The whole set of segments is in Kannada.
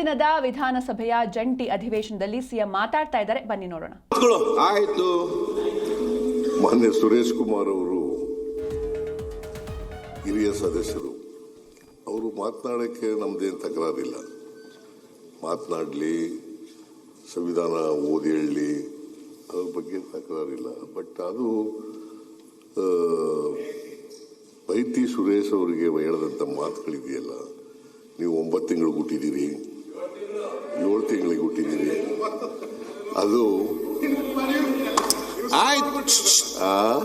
ದಿನದ ವಿಧಾನಸಭೆಯ ಜಂಟಿ ಅಧಿವೇಶನದಲ್ಲಿ ಸಿಎಂ ಮಾತಾಡ್ತಾ ಇದ್ದಾರೆ. ಬನ್ನಿ ನೋಡೋಣ. ಆಯ್ತು. ಮಾನ್ಯ ಸುರೇಶ್ ಕುಮಾರ್ ಅವರು ಹಿರಿಯ ಸದಸ್ಯರು, ಅವರು ಮಾತನಾಡೋಕ್ಕೆ ನಮ್ಮದೇನು ತಕರಾರಿಲ್ಲ. ಮಾತನಾಡಲಿ, ಸಂವಿಧಾನ ಓದಿ ಹೇಳಲಿ ಅದ್ರ ಬಗ್ಗೆ ತಕರಾರಿಲ್ಲ. ಬಟ್ ಅದು ಬೈತಿ ಸುರೇಶ್ ಅವರಿಗೆ ಹೇಳಿದಂಥ ಮಾತುಗಳಿದೆಯಲ್ಲ, ನೀವು ಒಂಬತ್ತು ತಿಂಗಳು ಹುಟ್ಟಿದ್ದೀರಿ ಅದು ಆಯ್ತು. ಆ?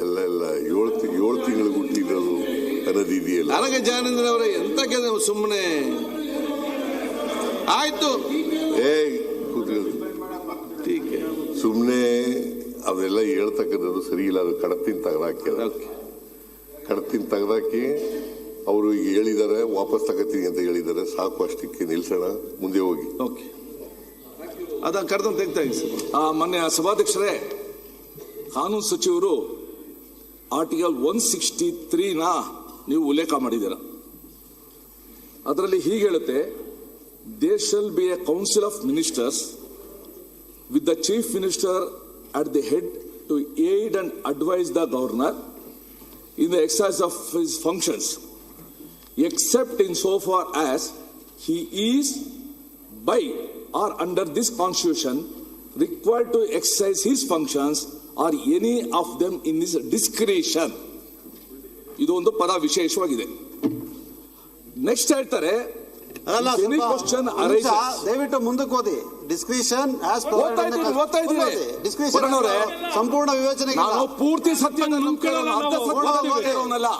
ಎಲ್ಲ ಎಲ್ಲ ಏಳು ಏಳು ತಿಂಗಳು ಹುಟ್ಟಿರೋದು ಅನ್ನೋದು ಇದೆಯಲ್ಲ. ನನಗೆ ಜಾನೇಂದ್ರ ಅವರೇ ಎಂತ ಕೆಲ ಸುಮ್ಮನೆ ಆಯ್ತು. ಏ ಕೂತ್ಕೊಳ್ಳಿ. ಟೀಕೆ ಸುಮ್ಮನೆ ಅವೆಲ್ಲ ಹೇಳ್ತಕ್ಕಂಥದ್ದು ಸರಿ ಇಲ್ಲ ಅದು ಕಡತಿನ ತೆಗೆದಾಕಿ. ಓಕೆ. ಕಡತಿನ ತೆಗೆದಾಕಿ ಅವರು ಈಗ ಹೇಳಿದ್ದಾರೆ ವಾಪಸ್ ತಗೋತೀನಿ ಅಂತ ಹೇಳಿದ್ದಾರೆ. ಸಾಕು ಅಷ್ಟಕ್ಕೆ ನಿಲ್ಸೋಣ ಮುಂದೆ ಹೋಗಿ. ಓಕೆ. ಅದನ್ನ ಕರೆದು ತೆಗ್ತಾ ಇದ್ದೀನಿ ಮೊನ್ನೆ ಸಭಾಧ್ಯಕ್ಷರೇ, ಕಾನೂನು ಸಚಿವರು ಆರ್ಟಿಕಲ್ ಒನ್ ಸಿಕ್ಸ್ಟಿ ತ್ರೀನ ನೀವು ಉಲ್ಲೇಖ ಮಾಡಿದ್ದೀರ. ಅದರಲ್ಲಿ ಹೀಗೆ ಹೇಳುತ್ತೆ they shall be a council of ministers with the chief minister at the head to aid and advise the governor in the exercise of his functions except in so far as he is by or under this constitution required to exercise his functions or any of them in his discretion. ಇದು ಒಂದು ಪದ ವಿಶೇಷವಾಗಿದೆ. ನೆಕ್ಸ್ಟ್ ಹೇಳ್ತಾರೆ ದಯವಿಟ್ಟು ಮುಂದಕ್ಕೆ ಓದಿ ಡಿಸ್ಕ್ರಿಷನ್ ಪುರಾಣವ್ರೆ, ಸಂಪೂರ್ಣ ವಿವೇಚನೆ ನಾನು ಪೂರ್ತಿ ಸತ್ಯ.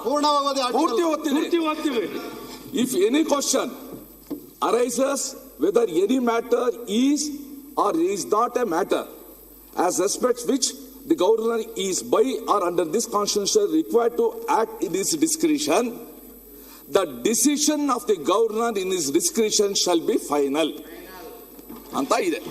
ಪೂರ್ಣವಾಗಿ ಇಫ್ ಎನಿ ಕ್ವಶನ್ ಓದ್ತೀನಿ. If any question arises whether any matter is or is not a matter as respects which the governor is by or under this constitution required to act in his discretion, the decision of the governor in his discretion shall be final. ಅಂತ ಇದೆ